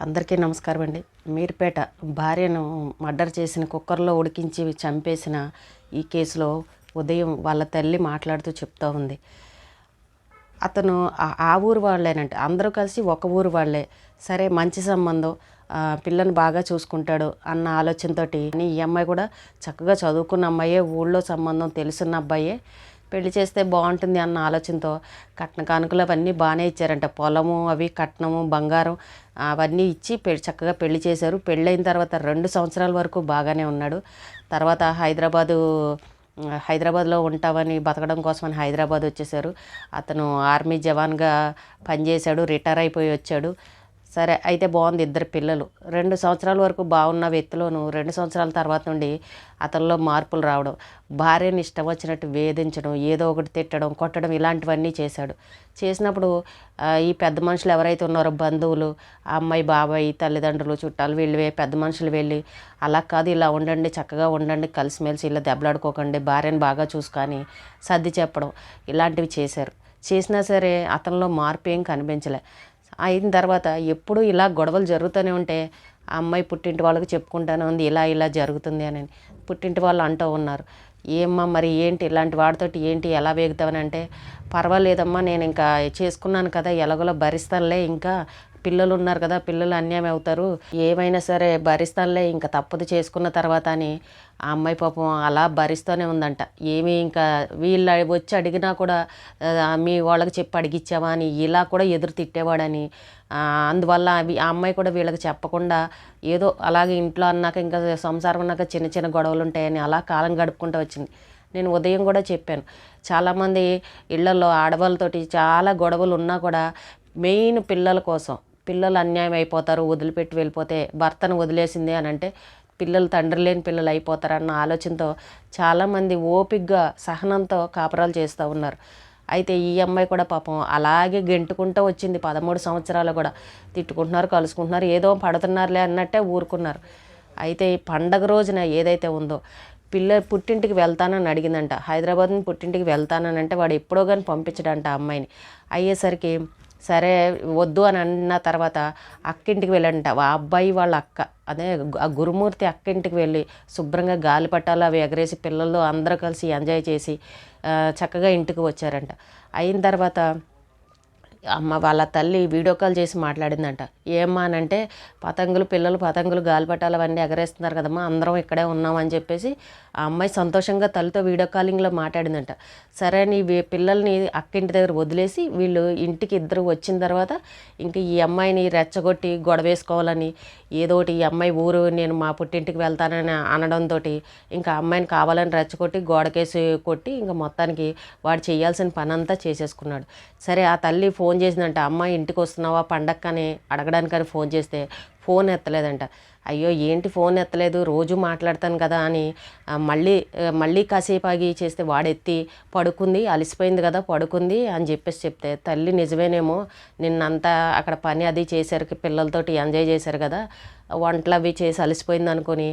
అందరికీ నమస్కారం అండి. మీర్పేట భార్యను మర్డర్ చేసిన కుక్కర్లో ఉడికించి చంపేసిన ఈ కేసులో ఉదయం వాళ్ళ తల్లి మాట్లాడుతూ చెప్తూ ఉంది. అతను ఆ- ఊరు వాళ్ళేనంట. అందరూ కలిసి ఒక ఊరు వాళ్ళే. సరే మంచి సంబంధం. పిల్లని బాగా చూసుకుంటాడు అన్న ఆలోచనతోటి. ఈ అమ్మాయి కూడా చక్కగా చదువుకున్న అమ్మాయే ఊళ్ళో సంబంధం తెలుసున్న అబ్బాయే. పెళ్ళి చేస్తే బాగుంటుంది అన్న ఆలోచనతో కట్న కానుకలు అవన్నీ బాగానే ఇచ్చారంట. పొలము అవి కట్నము బంగారం అవన్నీ ఇచ్చి పె- చక్కగా పెళ్ళి చేశారు. పెళ్ళైన తర్వాత రెండు సంవత్సరాల వరకు బాగానే ఉన్నాడు. తర్వాత హైదరాబాదు హైదరాబాద్లో ఉంటామని బతకడం కోసమని హైదరాబాద్ వచ్చేసారు అతను ఆర్మీ జవాన్గా పనిచేశాడు రిటైర్ అయిపోయి వచ్చాడు. సరే అయితే బాగుంది ఇద్దరు పిల్లలు. రెండు సంవత్సరాల వరకు బాగున్న వ్యక్తిలోను రెండు సంవత్సరాల తర్వాత నుండి అతనిలో మార్పులు రావడం భార్యని ఇష్టం వచ్చినట్టు వేధించడం ఏదో ఒకటి తిట్టడం కొట్టడం ఇలాంటివన్నీ చేశాడు. చేసినప్పుడు ఈ పెద్ద మనుషులు ఎవరైతే ఉన్నారో బంధువులు అమ్మాయి బాబాయి తల్లిదండ్రులు చుట్టాలు వెళ్ళి పెద్ద మనుషులు వెళ్ళి అలా కాదు ఇలా ఉండండి చక్కగా ఉండండి కలిసిమెలిసి ఇలా దెబ్బలాడుకోకండి భార్యను బాగా చూసుకొని సర్ది చెప్పడం ఇలాంటివి చేశారు. చేసినా సరే అతనిలో మార్పు ఏం కనిపించలే. అయిన తర్వాత ఎప్పుడు ఇలా గొడవలు జరుగుతూనే ఉంటే ఆ అమ్మాయి పుట్టింటి వాళ్ళకి చెప్పుకుంటానే ఉంది ఇలా ఇలా జరుగుతుంది అని పుట్టింటి వాళ్ళు అంటూ ఉన్నారు. ఏమ్మా మరి ఏంటి? ఇలాంటి వాడితోటి ఏంటి? ఎలా వేగుతావని? అంటే పర్వాలేదమ్మా నేను ఇంకా చేసుకున్నాను కదా ఎలాగోలా భరిస్తానులే ఇంకా పిల్లలు ఉన్నారు కదా పిల్లలు అన్యాయం అవుతారు. ఏమైనా సరే భరిస్తానులే ఇంకా తప్పదు చేసుకున్న తర్వాత అని ఆ అమ్మాయి పాపం అలా భరిస్తూనే ఉందంట. ఏమీ ఇంకా వీళ్ళు వచ్చి అడిగినా కూడా మీ వాళ్ళకి చెప్పి అడిగిచ్చావా అని ఇలా కూడా ఎదురు తిట్టేవాడని అందువల్ల అవి ఆ అమ్మాయి కూడా వీళ్ళకి చెప్పకుండా ఏదో అలాగే ఇంట్లో అన్నాక ఇంకా సంసారం అన్నాక చిన్న చిన్న గొడవలు ఉంటాయని అలా కాలం గడుపుకుంటూ వచ్చింది. నేను ఉదయం కూడా చెప్పాను. చాలామంది ఇళ్ళలో ఆడవాళ్ళతోటి చాలా గొడవలు ఉన్నా కూడా మెయిన్ పిల్లల కోసం పిల్లలు అన్యాయం అయిపోతారు వదిలిపెట్టి వెళ్ళిపోతే భర్తను వదిలేసింది అని అంటే పిల్లలు తండ్రి లేని పిల్లలు అయిపోతారన్న ఆలోచనతో చాలామంది ఓపిగ్గా సహనంతో కాపురాలు చేస్తూ ఉన్నారు. అయితే ఈ అమ్మాయి కూడా పాపం అలాగే గెంటుకుంటూ వచ్చింది. పదమూడు సంవత్సరాలు కూడా తిట్టుకుంటున్నారు కలుసుకుంటున్నారు ఏదో పడుతున్నారులే అన్నట్టే ఊరుకున్నారు. అయితే పండగ రోజున ఏదైతే ఉందో పిల్ల పుట్టింటికి వెళ్తానని అడిగిందంట. హైదరాబాద్ పుట్టింటికి వెళ్తానని అంటే వాడు ఎప్పుడో కానీ పంపించడంట అమ్మాయిని. అయ్యేసరికి సరే వద్దు అని అన్న తర్వాత అక్కింటికి వెళ్ళంట. ఆ అబ్బాయి వాళ్ళ అక్క అదే ఆ గురుమూర్తి అక్కింటికి వెళ్ళి శుభ్రంగా గాలిపటాలు అవి ఎగరేసి పిల్లలు అందరూ కలిసి ఎంజాయ్ చేసి చక్కగా ఇంటికి వచ్చారంట. అయిన తర్వాత అమ్మ వాళ్ళ తల్లి వీడియో కాల్ చేసి మాట్లాడిందంట. ఏమ్మా అని అంటే పతంగులు పిల్లలు పతంగులు గాలిపటాలు అవన్నీ ఎగరేస్తున్నారు కదమ్మా అందరం ఇక్కడే ఉన్నామని చెప్పేసి ఆ అమ్మాయి సంతోషంగా తల్లితో వీడియో కాలింగ్లో మాట్లాడిందంట. సరే నీ పిల్లల్ని అక్కింటి దగ్గర వదిలేసి వీళ్ళు ఇంటికి ఇద్దరు వచ్చిన తర్వాత ఇంక ఈ అమ్మాయిని రెచ్చగొట్టి గొడవేసుకోవాలని ఏదో ఒకటి ఈ అమ్మాయి ఊరు నేను మా పుట్టింటికి వెళ్తానని అనడంతో ఇంకా అమ్మాయిని కావాలని రెచ్చగొట్టి గోడకేసి కొట్టి ఇంకా మొత్తానికి వాడు చేయాల్సిన పనంతా చేసేసుకున్నాడు. సరే ఆ తల్లి ఫోన్ చేసిందంట అమ్మాయి ఇంటికి వస్తున్నావా పండక్కని అడగడానికని ఫోన్ చేస్తే ఫోన్ ఎత్తలేదంట. అయ్యో ఏంటి ఫోన్ ఎత్తలేదు? రోజు మాట్లాడతాను కదా అని మళ్ళీ మళ్ళీ కాసేపు ఆగి చేస్తే వాడెత్తి పడుకుంది అలసిపోయింది కదా పడుకుంది అని చెప్పేసి చెప్తే తల్లి నిజమేనేమో నిన్నంతా అక్కడ పని అది చేశారు పిల్లలతోటి ఎంజాయ్ చేశారు కదా వంటలు అవి చేసి అలసిపోయింది అనుకొని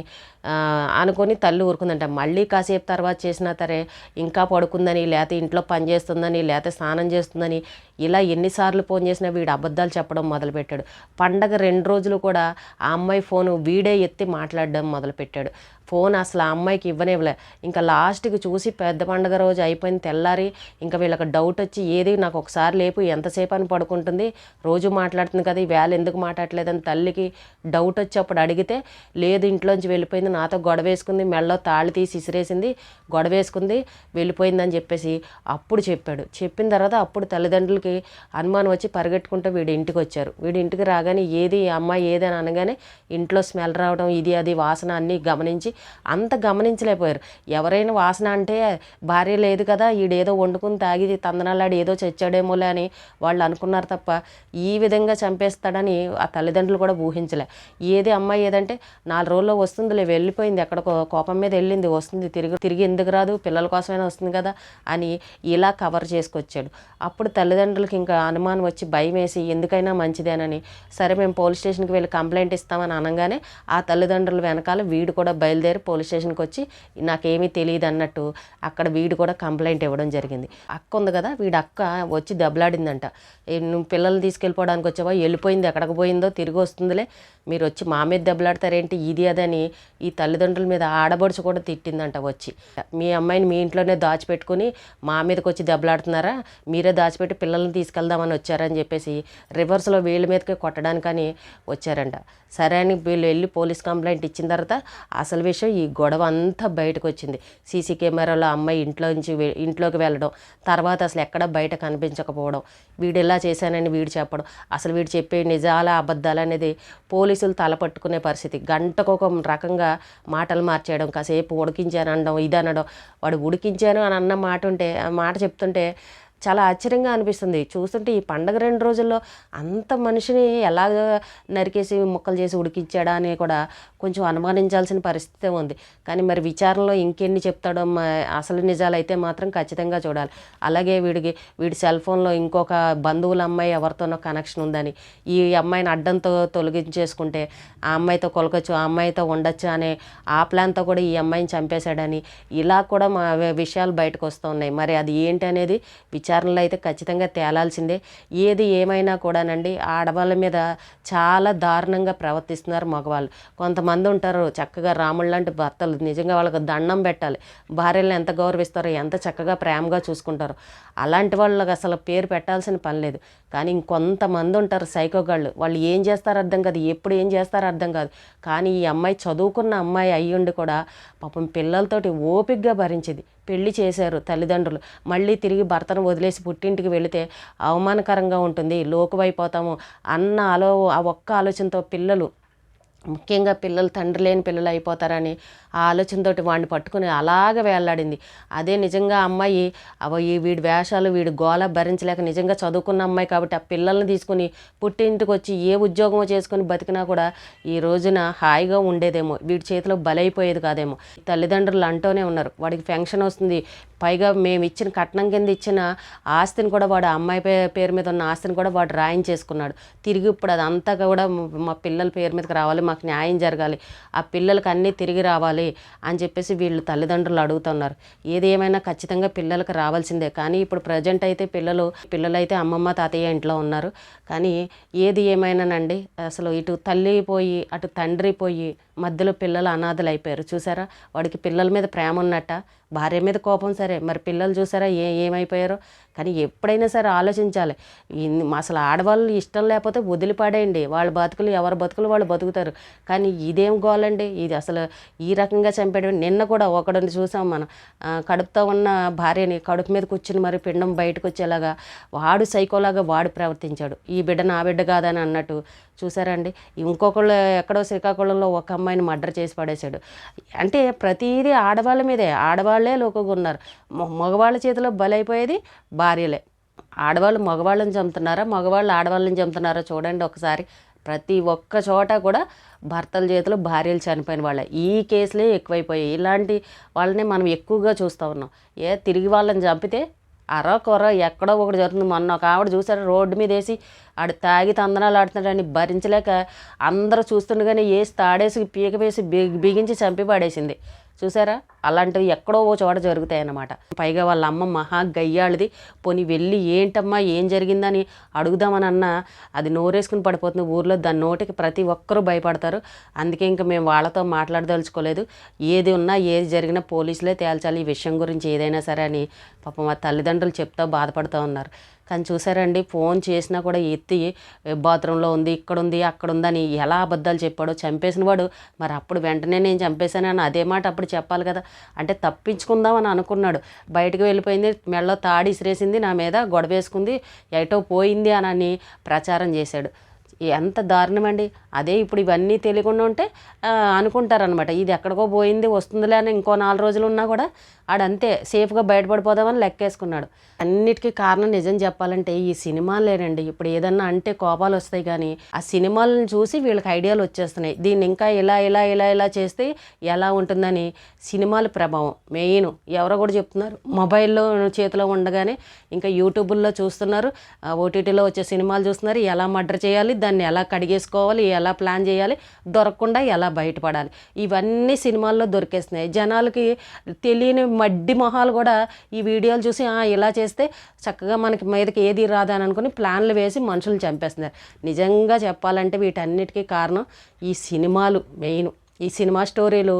అనుకొని తల్లి ఊరుకుందంట. మళ్ళీ కాసేపు తర్వాత చేసినా సరే ఇంకా పడుకుందని లేకపోతే ఇంట్లో పని చేస్తుందని లేకపోతే స్నానం చేస్తుందని ఇలా ఎన్నిసార్లు ఫోన్ చేసినా వీడు అబద్ధాలు చెప్పడం మొదలుపెట్టాడు. పండగ రెండు రోజులు కూడా ఆ అమ్మాయి ఫోను వీడే ఎత్తి మాట్లాడడం మొదలుపెట్టాడు. ఫోన్ అసలు ఆ అమ్మాయికి ఇవ్వనివ్వలే. ఇంకా లాస్ట్కి చూసి పెద్ద పండగ రోజు అయిపోయింది తెల్లారి ఇంకా వీళ్ళకి డౌట్ వచ్చి ఏది నాకు ఒకసారి లేపు ఎంతసేపు అని పడుకుంటుంది. రోజు మాట్లాడుతుంది కదా ఈ వేళ ఎందుకు మాట్లాడలేదని తల్లికి డౌట్ వచ్చి అప్పుడు అడిగితే లేదు ఇంట్లోంచి వెళ్ళిపోయింది నాతో గొడవ వేసుకుంది మెళ్ళలో తాళి తీసి ఇసిరేసింది గొడవ వేసుకుంది వెళ్ళిపోయిందని చెప్పేసి అప్పుడు చెప్పాడు. చెప్పిన తర్వాత అప్పుడు తల్లిదండ్రులకి అనుమానం వచ్చి పరిగెట్టుకుంటూ వీడి ఇంటికి వచ్చారు. వీడి ఇంటికి రాగానే ఏది ఈ అమ్మాయి ఏది అని అనగానే ఇంట్లో స్మెల్ రావడం ఇది అది వాసన అన్నీ గమనించి అంత గమనించలేకపోయారు. ఎవరైనా వాసన అంటే భార్య లేదు కదా ఈడేదో వండుకుని తాగి తందనాలాడి ఏదో చచ్చాడేమోలే అని వాళ్ళు అనుకున్నారు తప్ప ఈ విధంగా చంపేస్తాడని ఆ తల్లిదండ్రులు కూడా ఊహించలే. ఏది అమ్మాయి ఏదంటే నాలుగు రోజుల్లో వస్తుందిలే వెళ్ళిపోయింది ఎక్కడికో కోపం మీద వెళ్ళింది వస్తుంది తిరిగి తిరిగి ఎందుకు రాదు పిల్లల కోసమైనా వస్తుంది కదా అని ఇలా కవర్ చేసుకొచ్చాడు. అప్పుడు తల్లిదండ్రులకి ఇంకా అనుమానం వచ్చి భయం వేసి ఎందుకైనా మంచిదేనని సరే మేము పోలీస్ స్టేషన్కి వెళ్ళి కంప్లైంట్ ఇస్తామని అనగానే ఆ తల్లిదండ్రుల వెనకాల వీడు కూడా బయలుదేరి బయలుదేరి పోలీస్ స్టేషన్కి వచ్చి నాకేమీ తెలియదు అన్నట్టు అక్కడ వీడు కూడా కంప్లైంట్ ఇవ్వడం జరిగింది. అక్క ఉంది కదా వీడు అక్క వచ్చి దెబ్బలాడిందంట. నువ్వు పిల్లల్ని తీసుకెళ్ళిపోవడానికి వచ్చావా? వెళ్ళిపోయింది ఎక్కడికి పోయిందో తిరిగి వస్తుందిలే. మీరు వచ్చి మా మీద దెబ్బలాడతారేంటి? ఇది అదని ఈ తల్లిదండ్రుల మీద ఆడబడుచు కూడా తిట్టిందంట వచ్చి. మీ అమ్మాయిని మీ ఇంట్లోనే దాచిపెట్టుకుని మా మీదకి వచ్చి దెబ్బలాడుతున్నారా? మీరే దాచిపెట్టి పిల్లల్ని తీసుకెళ్దామని వచ్చారని చెప్పేసి రివర్స్లో వీళ్ళ మీదకి కొట్టడానికని వచ్చారంట. సరే అని వీళ్ళు వెళ్ళి పోలీస్ కంప్లైంట్ ఇచ్చిన తర్వాత అసలు విషయం ఈ గొడవ అంతా బయటకు వచ్చింది సీసీ కెమెరాలో అమ్మాయి ఇంట్లో నుంచి ఇంట్లోకి వెళ్ళడం తర్వాత అసలు ఎక్కడ బయట కనిపించకపోవడం వీడు ఇలా చేశానని వీడు చెప్పడం అసలు వీడు చెప్పే నిజాల అబద్ధాలు అనేది పోలీసులు తలపట్టుకునే పరిస్థితి. గంటకు ఒక రకంగా మాటలు మార్చేయడం కాసేపు ఉడికించాను అనడం ఇది అనడం వాడు ఉడికించాను అని అన్న మాట ఉంటే ఆ మాట చెప్తుంటే చాలా ఆశ్చర్యంగా అనిపిస్తుంది. చూస్తుంటే ఈ పండగ రెండు రోజుల్లో అంత మనిషిని ఎలా నరికేసి ముక్కలు చేసి ఉడికించాడా అని కూడా కొంచెం అనుమానించాల్సిన పరిస్థితి ఉంది. కానీ మరి విచారణలో ఇంకెన్ని చెప్తాడో అసలు నిజాలు అయితే మాత్రం ఖచ్చితంగా చూడాలి. అలాగే వీడికి వీడి సెల్ ఫోన్లో ఇంకొక బంధువుల అమ్మాయి ఎవరితోనో కనెక్షన్ ఉందని ఈ అమ్మాయిని అడ్డంతో తొలగించేసుకుంటే ఆ అమ్మాయితో కొలకొచ్చు ఆ అమ్మాయితో ఉండొచ్చు అనే ఆ ప్లాన్తో కూడా ఈ అమ్మాయిని చంపేశాడని ఇలా కూడా మా విషయాలు బయటకు వస్తూ ఉన్నాయి. మరి అది ఏంటి అనేది విచారణలో అయితే ఖచ్చితంగా తేలాల్సిందే. ఏది ఏమైనా కూడానండి ఆడవాళ్ళ మీద చాలా దారుణంగా ప్రవర్తిస్తున్నారు మగవాళ్ళు. కొంతమంది ఉంటారు చక్కగా రాముళ్ళ లాంటి భర్తలు. నిజంగా వాళ్ళకి దండం పెట్టాలి. భార్యలను ఎంత గౌరవిస్తారో ఎంత చక్కగా ప్రేమగా చూసుకుంటారో. అలాంటి వాళ్ళకి అసలు పేరు పెట్టాల్సిన పని లేదు. కానీ ఇంకొంతమంది ఉంటారు సైకోగాళ్ళు వాళ్ళు ఏం చేస్తారో అర్థం కాదు. ఎప్పుడు ఏం చేస్తారో అర్థం కాదు. కానీ ఈ అమ్మాయి చదువుకున్న అమ్మాయి అయ్యుండి కూడా పాపం పిల్లలతోటి ఓపికగా భరించింది. పెళ్ళి చేశారు తల్లిదండ్రులు. మళ్ళీ తిరిగి భర్తను వదిలేసి పుట్టింటికి వెళితే అవమానకరంగా ఉంటుంది. లోకువైపోతాము అన్న ఆలో ఆ ఒక్క ఆలోచనతో పిల్లలు ముఖ్యంగా పిల్లలు తండ్రి లేని పిల్లలు అయిపోతారని ఆ ఆలోచనతోటి వాడిని పట్టుకుని అలాగ వేలాడింది అదే నిజంగా అమ్మాయి అవ ఈ వీడి వేషాలు వీడి గోల భరించలేక నిజంగా చదువుకున్న అమ్మాయి కాబట్టి ఆ పిల్లల్ని తీసుకుని పుట్టింటికి వచ్చి ఏ ఉద్యోగమో చేసుకుని బతికినా కూడా ఈ రోజున హాయిగా ఉండేదేమో. వీడి చేతిలో బలైపోయేది కాదేమో. తల్లిదండ్రులు అంటూనే ఉన్నారు వాడికి ఫెన్షన్ వస్తుంది పైగా మేము ఇచ్చిన కట్నం కింద ఇచ్చిన ఆస్తిని కూడా వాడు అమ్మాయి పే- పేరు మీద ఉన్న ఆస్తిని కూడా వాడు రాయించేసుకున్నాడు. తిరిగి ఇప్పుడు అదంతా కూడా మా పిల్లల పేరు మీదకి రావాలి మాకు న్యాయం జరగాలి ఆ పిల్లలకి అన్నీ తిరిగి రావాలి అని చెప్పేసి వీళ్ళు తల్లిదండ్రులు అడుగుతున్నారు. ఏది ఏమైనా ఖచ్చితంగా పిల్లలకు రావాల్సిందే. కానీ ఇప్పుడు ప్రజెంట్ అయితే పిల్లలు పిల్లలు అయితే అమ్మమ్మ తాతయ్య ఇంట్లో ఉన్నారు. కానీ ఏది ఏమైనానండి? అసలు ఇటు తల్లి పోయి అటు తండ్రి పోయి మధ్యలో పిల్లలు అనాథలు అయిపోయారు. చూసారా? వాడికి పిల్లల మీద ప్రేమ ఉన్నట్ట. భార్య మీద కోపం సరే. మరి పిల్లలు చూసారా? ఏ ఏమైపోయారో? కానీ ఎప్పుడైనా సరే ఆలోచించాలి. అసలు ఆడవాళ్ళు ఇష్టం లేకపోతే వదిలిపాడేయండి. వాళ్ళ బతుకులు ఎవరి బతుకులు వాళ్ళు బతుకుతారు. కానీ ఇదేం గోలండి? ఇది అసలు ఈ రకంగా చంపేయడం. నిన్న కూడా ఒకడిని చూసాం మనం. కడుపుతో ఉన్న భార్యని కడుపు మీద కూర్చుని మరి పిండం బయటకు వచ్చేలాగా వాడు సైకోలాగా వాడు ప్రవర్తించాడు. ఈ బిడ్డ నా బిడ్డ కాదని అన్నట్టు చూసారండి. ఇంకొకళ్ళు ఎక్కడో శ్రీకాకుళంలో ఒక అమ్మాయిని మర్డర్ చేసి పడేశాడు. అంటే ప్రతిదీ ఆడవాళ్ళ మీదే. ఆడవాళ్ళే లోకగా ఉన్నారు. మగవాళ్ళ చేతిలో బలైపోయేది భార్యలే. ఆడవాళ్ళు మగవాళ్ళని చంపుతున్నారా మగవాళ్ళు ఆడవాళ్ళని చంపుతున్నారా చూడండి ఒకసారి. ప్రతి ఒక్క చోట కూడా భర్తల చేతిలో భార్యలు చనిపోయిన వాళ్ళే. ఈ కేసులే ఎక్కువైపోయాయి. ఇలాంటి వాళ్ళని మనం ఎక్కువగా చూస్తూ ఉన్నాం. ఏ తిరిగి వాళ్ళని చంపితే అర కొర ఎక్కడో ఒకటి జరుగుతుంది. మొన్న ఒక ఆవిడ చూసారు రోడ్డు మీద వేసి ఆడు తాగి తందనాలు ఆడుతున్నాడని భరించలేక అందరూ చూస్తుండగానే వేసి తాడేసి పీక వేసి బిగి బిగించి చంపి పడేసింది. చూసారా? అలాంటివి ఎక్కడో ఓ చోట జరుగుతాయి అన్నమాట పైగా వాళ్ళ అమ్మ మహా గయ్యాళ్ళది పోనీ వెళ్ళి ఏంటమ్మా ఏం జరిగిందని అడుగుదామని అన్న అది నోరేసుకుని పడిపోతుంది ఊర్లో. దాని నోటికి ప్రతి ఒక్కరూ భయపడతారు. అందుకే ఇంకా మేము వాళ్ళతో మాట్లాడదలుచుకోలేదు. ఏది ఉన్నా ఏది జరిగినా పోలీసులే తేల్చాలి. ఈ విషయం గురించి ఏదైనా సరే అని పాపం మా తల్లిదండ్రులు చెప్తా బాధపడుతూ ఉన్నారు. కానీ చూసారండి ఫోన్ చేసినా కూడా ఎత్తి బాత్రూంలో ఉంది ఇక్కడ ఉంది అక్కడ ఉందని ఎలా అబద్ధాలు చెప్పాడో చంపేసిన వాడు మరి అప్పుడు వెంటనే నేను చంపేశానని అదే మాట అప్పుడు చెప్పాలి కదా. అంటే తప్పించుకుందామని అనుకున్నాడు. బయటకు వెళ్ళిపోయింది మెడలో తాడి ఇసిరేసింది నా మీద గొడవేసుకుంది ఎటో పోయింది అని అని ప్రచారం చేశాడు. ఎంత దారుణమండి. అదే ఇప్పుడు ఇవన్నీ తెలియకుండా ఉంటే అనుకుంటారనమాట ఇది ఎక్కడికో పోయింది వస్తుందిలే అని ఇంకో నాలుగు రోజులు ఉన్నా కూడా ఆడంతే సేఫ్గా బయటపడిపోదామని లెక్కేసుకున్నాడు. అన్నిటికీ కారణం నిజం చెప్పాలంటే ఈ సినిమాలేనండి. ఇప్పుడు ఏదన్నా అంటే కోపాలు వస్తాయి కానీ ఆ సినిమాలను చూసి వీళ్ళకి ఐడియాలు వచ్చేస్తున్నాయి. దీన్ని ఇంకా ఇలా ఇలా ఇలా ఇలా చేస్తే ఎలా ఉంటుందని సినిమాల ప్రభావం మెయిన్. ఎవరో కూడా చెప్తున్నారు. మొబైల్లో చేతిలో ఉండగానే ఇంకా యూట్యూబుల్లో చూస్తున్నారు. ఓటీటీలో వచ్చే సినిమాలు చూస్తున్నారు. ఎలా మర్డర్ చేయాలి దాన్ని ఎలా కడిగేసుకోవాలి ఎలా ప్లాన్ చేయాలి దొరకకుండా ఎలా బయటపడాలి. ఇవన్నీ సినిమాల్లో దొరికేస్తున్నాయి జనాలకి తెలియని మడ్డి మొహాలు కూడా ఈ వీడియోలు చూసి ఇలా చేస్తే చక్కగా మనకి మీదకి ఏది రాదని అనుకుని ప్లాన్లు వేసి మనుషులు చంపేస్తున్నారు. నిజంగా చెప్పాలంటే వీటన్నిటికీ కారణం ఈ సినిమాలు మెయిన్. ఈ సినిమా స్టోరీలు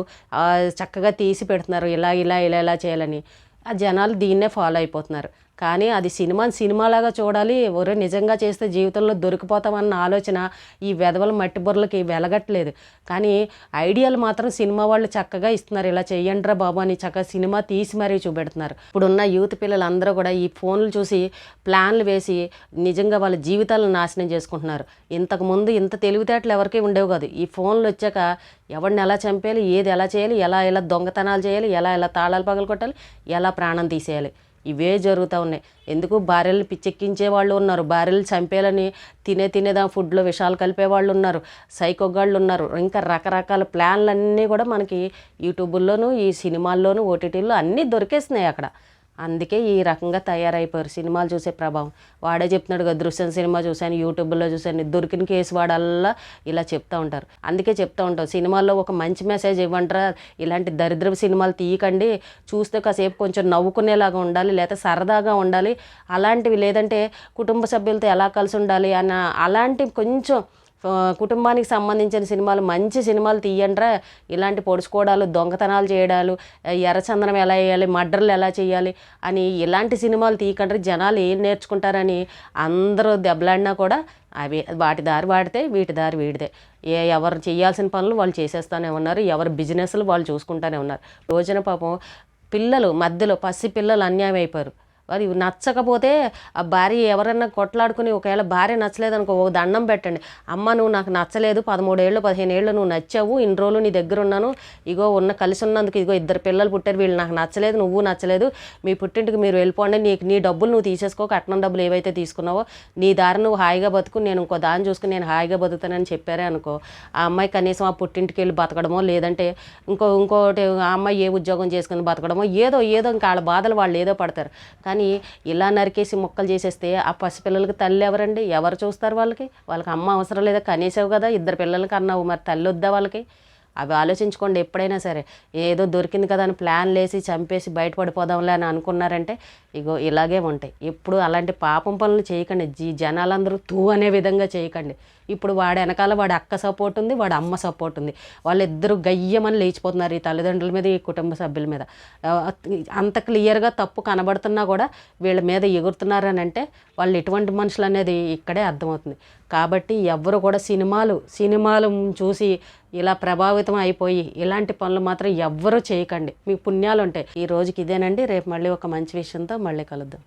చక్కగా తీసి పెడుతున్నారు. ఇలా ఇలా ఇలా ఇలా చేయాలని. ఆ జనాలు దీన్నే ఫాలో అయిపోతున్నారు. కానీ అది సినిమాని సినిమాలాగా చూడాలి. ఒరే నిజంగా చేస్తే జీవితంలో దొరికిపోతామన్న ఆలోచన ఈ వెధవల మట్టి బుర్రలకి వెలగట్లేదు. కానీ ఐడియాలు మాత్రం సినిమా వాళ్ళు చక్కగా ఇస్తున్నారు. ఇలా చెయ్యండిరా బాబు అని చక్కగా సినిమా తీసి మరీ చూపెడుతున్నారు. ఇప్పుడున్న యూత్ పిల్లలందరూ కూడా ఈ ఫోన్లు చూసి ప్లాన్లు వేసి నిజంగా వాళ్ళ జీవితాలను నాశనం చేసుకుంటున్నారు. ఇంతకు ముందు ఇంత తెలివితేటలు ఎవరికీ ఉండేవి కాదు. ఈ ఫోన్లు వచ్చాక ఎవరిని ఎలా చంపేయాలి ఏది ఎలా చేయాలి ఎలా ఎలా దొంగతనాలు చేయాలి ఎలా ఎలా తాళాలు పగలు కొట్టాలి ఎలా ప్రాణం తీసేయాలి. ఇవే జరుగుతూ ఉన్నాయి. ఎందుకు భార్యలు పిచ్చెక్కించే వాళ్ళు ఉన్నారు? భార్యలు చంపేయాలని తినే తినేదా ఫుడ్లో విషాలు కలిపే వాళ్ళు ఉన్నారు. సైకోగాళ్ళు ఉన్నారు. ఇంకా రకరకాల ప్లాన్లు అన్నీ కూడా మనకి యూట్యూబుల్లోనూ ఈ సినిమాల్లోనూ ఓటీటీల్లో అన్నీ దొరికేస్తున్నాయి అక్కడ. అందుకే ఈ రకంగా తయారైపోయారు. సినిమాలు చూసే ప్రభావం. వాడే చెప్తున్నాడు కదా దృశ్యం సినిమా చూశాను యూట్యూబ్లో చూశాను దొరికిన కేసు వాడల్లా ఇలా చెప్తూ ఉంటారు. అందుకే చెప్తూ ఉంటాం సినిమాల్లో ఒక మంచి మెసేజ్ ఇవ్వంటారా ఇలాంటి దరిద్రపు సినిమాలు తీయకండి చూస్తే కాసేపు కొంచెం నవ్వుకునేలాగా ఉండాలి లేకపోతే సరదాగా ఉండాలి అలాంటివి లేదంటే కుటుంబ సభ్యులతో ఎలా కలిసి ఉండాలి అన్న అలాంటివి కొంచెం కుటుంబానికి సంబంధించిన సినిమాలు మంచి సినిమాలు తీయండిరా. ఇలాంటి పొడుచుకోవడాలు దొంగతనాలు చేయడాలు ఎర్రచందనం ఎలా వేయాలి మర్డర్లు ఎలా చేయాలి అని ఇలాంటి సినిమాలు తీయకండి జనాలు ఏం నేర్చుకుంటారని అందరూ దెబ్బలాడినా కూడా అవి వాటి దారి వాడితే వీటి దారి వీడితే ఏ ఎవరు చేయాల్సిన పనులు వాళ్ళు చేసేస్తూనే ఉన్నారు. ఎవరి బిజినెస్లు వాళ్ళు చూసుకుంటూనే ఉన్నారు. రోజున పాపం పిల్లలు మధ్యలో పసి పిల్లలు అన్యాయం అయిపోయారు మరి నచ్చకపోతే ఆ భార్య ఎవరన్నా కొట్లాడుకుని ఒకవేళ భార్య నచ్చలేదనుకో ఒక దండం పెట్టండి. అమ్మ నువ్వు నాకు నచ్చలేదు. పదమూడేళ్ళు పదిహేను ఏళ్ళు నువ్వు నచ్చావు. ఇన్ని రోజులు నీ దగ్గర ఉన్నాను. ఇగో ఉన్న కలిసి ఉన్నందుకు ఇగో ఇద్దరు పిల్లలు పుట్టారు. వీళ్ళు నాకు నచ్చలేదు నువ్వు నచ్చలేదు. మీ పుట్టింటికి మీరు వెళ్ళిపోండి. నీకు నీ డబ్బులు నువ్వు తీసేసుకో. కట్నం డబ్బులు ఏవైతే తీసుకున్నావో నీ దారి నువ్వు హాయిగా బతుకు. నేను ఇంకో దాన్ని చూసుకుని నేను హాయిగా బతుకుతానని చెప్పారే అనుకో ఆ అమ్మాయి కనీసం ఆ పుట్టింటికి వెళ్ళి బతకడమో లేదంటే ఇంకో ఇంకోటి ఆ అమ్మాయి ఏ ఉద్యోగం చేసుకుని బతకడమో ఏదో ఏదో ఇంకా వాళ్ళ బాధలు వాళ్ళు ఏదో పడతారు. కానీ ఇలా నరికేసి మొక్కలు చేసేస్తే ఆ పసిపిల్లలకి తల్లి ఎవరండి? ఎవరు చూస్తారు వాళ్ళకి? వాళ్ళకి అమ్మ అవసరం లేదా? కనీసావు కదా ఇద్దరు పిల్లలకి అన్నావు మరి తల్లి వద్దా వాళ్ళకి? అవి ఆలోచించుకోండి ఎప్పుడైనా సరే. ఏదో దొరికింది కదా అని ప్లాన్ లేసి చంపేసి బయటపడిపోదాంలే అని అనుకున్నారంటే ఇగో ఇలాగే ఉంటాయి. ఎప్పుడు అలాంటి పాపం పనులు చేయకండి. జీ జనాలందరూ తూ అనే విధంగా చేయకండి. ఇప్పుడు వాడు వెనకాల వాడి అక్క సపోర్ట్ ఉంది వాడి అమ్మ సపోర్ట్ ఉంది. వాళ్ళిద్దరూ గయ్యమని లేచిపోతున్నారు ఈ తల్లిదండ్రుల మీద ఈ కుటుంబ సభ్యుల మీద. అంత క్లియర్గా తప్పు కనబడుతున్నా కూడా వీళ్ళ మీద ఎగురుతున్నారని అంటే వాళ్ళు ఎటువంటి మనుషులు అనేది ఇక్కడే అర్థమవుతుంది. కాబట్టి ఎవ్వరు కూడా సినిమాలు సినిమాలు చూసి ఇలా ప్రభావితం అయిపోయి ఇలాంటి పనులు మాత్రం ఎవ్వరూ చేయకండి. మీకు పుణ్యాలు ఉంటాయి. ఈ రోజుకి ఇదేనండి. రేపు మళ్ళీ ఒక మంచి విషయంతో మళ్ళీ కలుద్దాం.